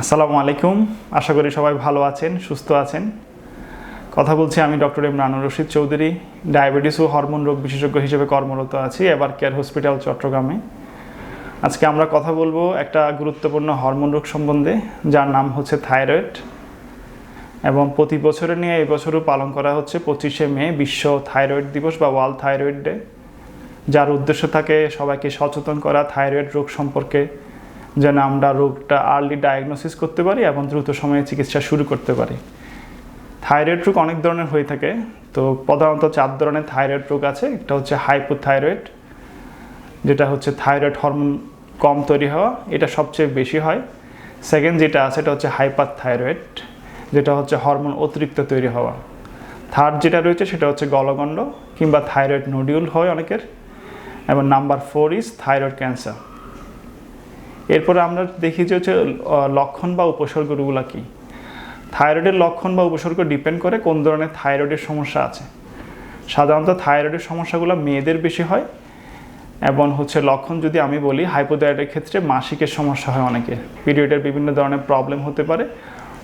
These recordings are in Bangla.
আসসালামু আলাইকুম। আশা করি সবাই ভালো আছেন, সুস্থ আছেন। কথা বলছি আমি ডক্টর এম রানুর রশিদ চৌধুরী, ডায়াবেটিস ও হরমোন রোগ বিশেষজ্ঞ হিসেবে কর্মরত আছি, এবার কেয়ার হসপিটাল, চট্টগ্রামে। আজকে আমরা কথা বলব একটা গুরুত্বপূর্ণ হরমোন রোগ সম্বন্ধে, যার নাম হচ্ছে থাইরয়েড। এবং প্রতি বছরে নিয়ে এবছরও পালন করা হচ্ছে পঁচিশে মে, বিশ্ব থাইরয়েড দিবস বা ওয়ার্ল্ড থাইরয়েড ডে। যার উদ্দেশ্য থাকে সবাইকে সচেতন করা, থাইরয়েড রোগ সম্পর্কে যেন আমরা রোগটা আর্লি ডায়াগনোসিস করতে পারি এবং দ্রুত সময়ে চিকিৎসা শুরু করতে পারি। থাইরয়েড রোগ অনেক ধরনের হয়ে থাকে। তো প্রধানত চার ধরনের থাইরয়েড রোগ আছে। একটা হচ্ছে হাইপোথাইরয়েড যেটা হচ্ছে থাইরয়েড হরমোন কম তৈরি হওয়া, এটা সবচেয়ে বেশি হয়। সেকেন্ড যেটা আছে, এটা হচ্ছে হাইপার থাইরয়েড যেটা হচ্ছে হরমোন অতিরিক্ত তৈরি হওয়া। থার্ড যেটা রয়েছে, সেটা হচ্ছে গলগণ্ড কিংবা থাইরয়েড নোডিউল হয় অনেকের। এবং number four is thyroid cancer এরপরে আমরা দেখি যে হচ্ছে লক্ষণ বা উপসর্গগুলো কী? থাইরয়েডের লক্ষণ বা উপসর্গ ডিপেন্ড করে কোন ধরনের থাইরয়েডের সমস্যা আছে। সাধারণত থাইরয়েডের সমস্যাগুলো মেয়েদের বেশি হয় এবং হচ্ছে লক্ষণ যদি আমি বলি, হাইপোথাইরয়েডের ক্ষেত্রে মাসিকের সমস্যা হয় অনেকের। পিরিয়ডের বিভিন্ন ধরনের প্রবলেম হতে পারে,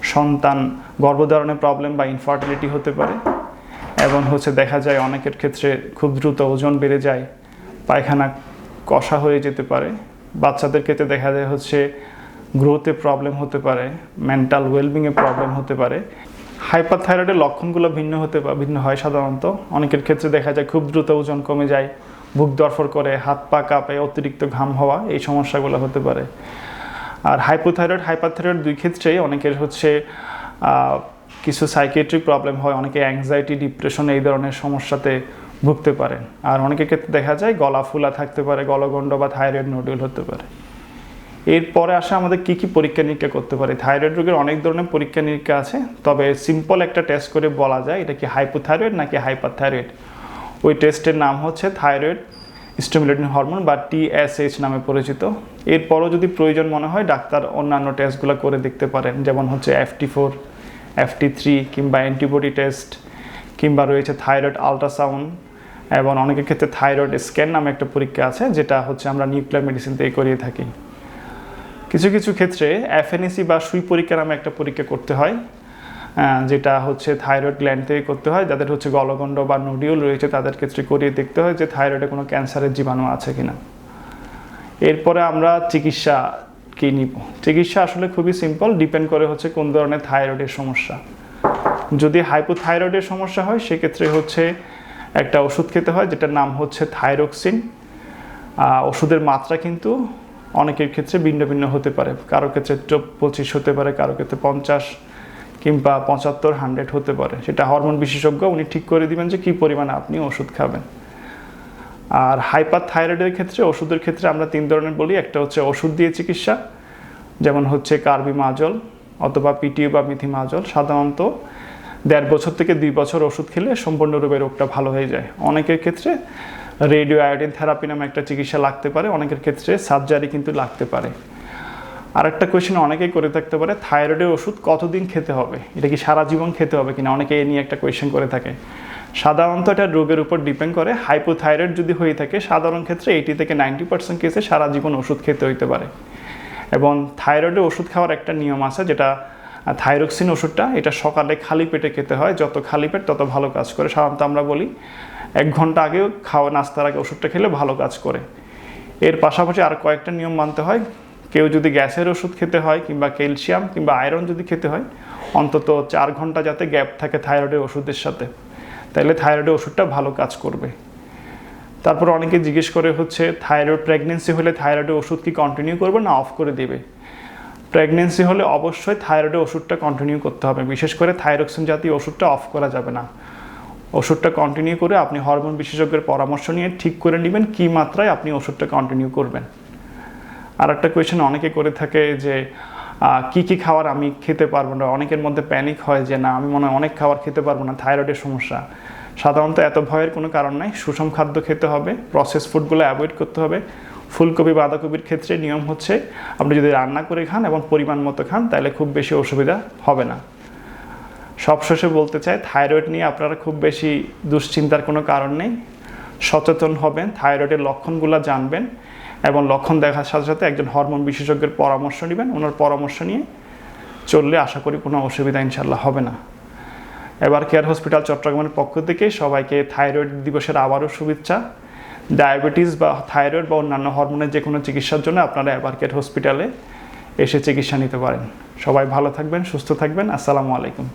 সন্তান গর্ভধারণের প্রবলেম বা ইনফার্টিলিটি হতে পারে এবং হচ্ছে দেখা যায় অনেকের ক্ষেত্রে খুব দ্রুত ওজন বেড়ে যায়, পায়খানা কষা হয়ে যেতে পারে। বাচ্চাদের ক্ষেত্রে দেখা যায় হচ্ছে গ্রোথে প্রবলেম হতে পারে মেন্টাল ওয়েলবিংয়ে প্রবলেম হতে পারে। হাইপার থাইরয়েডের লক্ষণগুলো ভিন্ন হতে ভিন্ন হয় সাধারণত। অনেকের ক্ষেত্রে দেখা যায় খুব দ্রুত ওজন কমে যায়, বুক দরফর করে, হাত পা কাঁপে, অতিরিক্ত ঘাম হওয়া, এই সমস্যাগুলো হতে পারে। আর হাইপোথাইরয়েড হাইপারথাইরয়েড দুই ক্ষেত্রেই অনেকের হচ্ছে কিছু সাইকেট্রিক প্রবলেম হয়, অনেকে অ্যাংজাইটি ডিপ্রেশন এই ধরনের সমস্যাতে ভুগতে পারেন। আর অনেকের ক্ষেত্রে দেখা যায় গলা ফুলা থাকতে পারে, গলগণ্ড বা থাইরয়েড নোডুল হতে পারে। এরপরে আসে আমাদের কি কি পরীক্ষা নিরীক্ষা করতে পারে? থাইরয়েড রোগের অনেক ধরনের পরীক্ষা নিরীক্ষা আছে, তবে সিম্পল একটা টেস্ট করে বলা যায়, এটা কি হাইপোথাইরয়েড নাকি হাইপারথাইরয়েড ওই টেস্টের নাম হচ্ছে থাইরয়েড স্টিমুলেটিং হরমোন বা টিএসএইচ নামে পরিচিত। এরপরও যদি প্রয়োজন মনে হয়, ডাক্তার অন্যান্য টেস্টগুলো করে দেখতে পারেন, যেমন হচ্ছে এফটি ফোর এফটি থ্রি কিংবা অ্যান্টিবডি টেস্ট কিংবা রয়েছে থাইরয়েড আলট্রাসাউন্ড এবং অনেকের ক্ষেত্রে থাইরয়েড স্ক্যান নামে একটা পরীক্ষা আছে, যেটা হচ্ছে আমরা নিউক্লিয়ার মেডিসিন থেকে করিয়ে থাকি। কিছু কিছু ক্ষেত্রে এফএনএসি বা সুই পরীক্ষা নামে একটা পরীক্ষা করতে হয় যেটা হচ্ছে থাইরয়েড গ্ল্যান্ড থেকে করতে হয়, যাদের হচ্ছে গলগণ্ড বা নোডিউল রয়েছে, তাদের ক্ষেত্রে করিয়ে দেখতে হয় যে থাইরয়েডে কোনো ক্যান্সারের জীবাণু আছে কি না এরপরে আমরা চিকিৎসা কি নিব? চিকিৎসা আসলে খুবই সিম্পল ডিপেন্ড করে হচ্ছে কোন ধরনের থাইরয়েডের সমস্যা। যদি হাইপোথাইরয়েডের সমস্যা হয়, সেক্ষেত্রে হচ্ছে একটা ওষুধ খেতে হয়, যেটার নাম হচ্ছে থাইরক্সিন। ওষুধের মাত্রা কিন্তু অনেকের ক্ষেত্রে ভিন্ন ভিন্ন হতে পারে। কারও ক্ষেত্রে পঁচিশ হতে পারে, কারও ক্ষেত্রে পঞ্চাশ কিংবা পঁচাত্তর, হান্ড্রেড হতে পারে। সেটা হরমোন বিশেষজ্ঞ উনি ঠিক করে দিবেন যে কী পরিমাণে আপনি ওষুধ খাবেন। আর হাইপার থাইরয়েডের ক্ষেত্রে, ওষুধের ক্ষেত্রে আমরা তিন ধরনের বলি। একটা হচ্ছে ওষুধ দিয়ে চিকিৎসা, যেমন হচ্ছে কার্বিমাজল অথবা পিটিও বা মিথিমাজল সাধারণত দেড় বছর থেকে দুই বছর ওষুধ খেলে সম্পূর্ণরূপে রোগটা ভালো হয়ে যায়। অনেকের ক্ষেত্রে রেডিও আয়োডিন থেরাপি নামে একটা চিকিৎসা লাগতে পারে, অনেকের ক্ষেত্রে সার্জারি কিন্তু লাগতে পারে। আর একটা কোয়েশ্চেন অনেকেই করে থাকতে পারে থাইরয়েডের ওষুধ কতদিন খেতে হবে? এটা কি সারা জীবন খেতে হবে কিনা? অনেকে এ নিয়ে একটা কোয়েশ্চেন করে থাকে। সাধারণত এটা রোগের উপর ডিপেন্ড করে। হাইপোথাইরয়েড যদি হয়ে থাকে, সাধারণ ক্ষেত্রে এইটি থেকে নাইনটি পার্সেন্ট কেসে সারা জীবন ওষুধ খেতে হইতে পারে। এবং থাইরয়েডের ওষুধ খাওয়ার একটা নিয়ম আছে, যেটা থাইরক্সিন ওষুধটা, এটা সকালে খালি পেটে খেতে হয়, যত খালি পেট তত ভালো কাজ করে। সাধারণত আমরা বলি, এক ঘণ্টা আগেও খাওয়া, নাস্তার আগে ওষুধটা খেলে ভালো কাজ করে। এর পাশাপাশি আর কয়েকটা নিয়ম মানতে হয়। কেউ যদি গ্যাসের ওষুধ খেতে হয় কিংবা ক্যালসিয়াম কিংবা আয়রন যদি খেতে হয়, অন্তত চার ঘণ্টা যাতে গ্যাপ থাকে থাইরয়েডের ওষুধের সাথে তাহলে থাইরয়েডের ওষুধটা ভালো কাজ করবে। তারপর অনেকে জিজ্ঞেস করে হচ্ছে, থাইরয়েড প্রেগনেন্সি হলে থাইরয়েডের ওষুধ কি কন্টিনিউ করবে না অফ করে দেবে? প্রেগনেন্সি হলে অবশ্যই থাইরয়েডের ওষুধটা কন্টিনিউ করতে হবে। বিশেষ করে থাইরক্সিন জাতীয় ওষুধটা অফ করা যাবে না। ওষুধটা কন্টিনিউ করে আপনি হরমোন বিশেষজ্ঞের পরামর্শ নিয়ে ঠিক করে নেবেন কী মাত্রায় আপনি ওষুধটা কন্টিনিউ করবেন। আর একটা কোয়েশ্চেন অনেকে করে থাকে যে কি কি খাবার আমি খেতে পারব না? অনেকের মধ্যে প্যানিক হয় যে, না, আমি মনে হয় অনেক খাবার খেতে পারব না থাইরয়েডের সমস্যা। সাধারণত এত ভয়ের কোনো কারণ নাই। সুষম খাদ্য খেতে হবে প্রসেস ফুডগুলো অ্যাভয়েড করতে হবে। ফুলকপি বাঁধাকপির ক্ষেত্রে নিয়ম হচ্ছে আপনি যদি রান্না করে খান এবং পরিমাণ মতো খান, তাহলে খুব বেশি অসুবিধা হবে না। সবশেষে বলতে চাই, থাইরয়েড নিয়ে আপনারা খুব বেশি দুশ্চিন্তার কোনো কারণ নেই। সচেতন হবেন, থাইরয়েডের লক্ষণগুলো জানবেন এবং লক্ষণ দেখার সাথে সাথে একজন হরমোন বিশেষজ্ঞের পরামর্শ নেবেন। ওনার পরামর্শ নিয়ে চললে আশা করি কোনো অসুবিধা ইনশাল্লাহ হবে না। এবার কেয়ার হসপিটাল চট্টগ্রামের পক্ষ থেকে সবাইকে থাইরয়েড দিবসের আবারও শুভেচ্ছা। ডায়াবেটিস বা থাইরয়েড বা অন্যান্য হরমোনের যে কোনো চিকিৎসার জন্য আপনারা অ্যাবারকেট হসপিটালে এসে চিকিৎসা নিতে পারেন। সবাই ভালো থাকবেন, সুস্থ থাকবেন। আসসালামু আলাইকুম।